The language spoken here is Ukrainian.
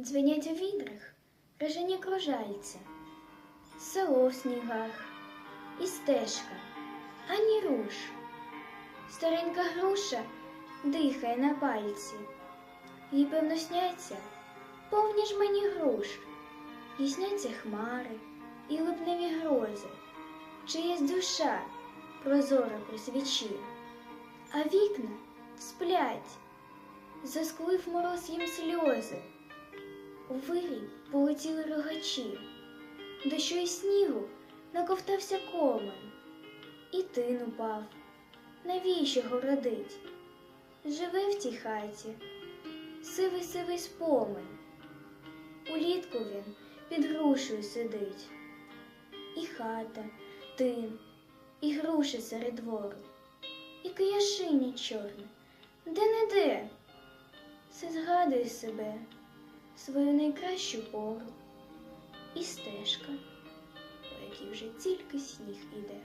Дзвенять у відрах рожені кружальця, село в снігах і стежка, ані руш. Старенька груша дихає на пальці, їй певно сняться повні ж мені груш, їй сняться хмари і липневі грози, чиясь душа прозора при свічі, а вікна сплять, засклив мороз їм сльози. У вирій полетіли рогачі, дощу і снігу наковтався комен, і тин упав. Навіщо городить? Живе в тій хаті, сивий сивий спомин. Улітку він під грушею сидить. І хата, тин, і груші серед двору, і кияшині чорне, де не де. Все згадує себе, свою найкращу пору, і стежка, по якій вже тільки сніг іде.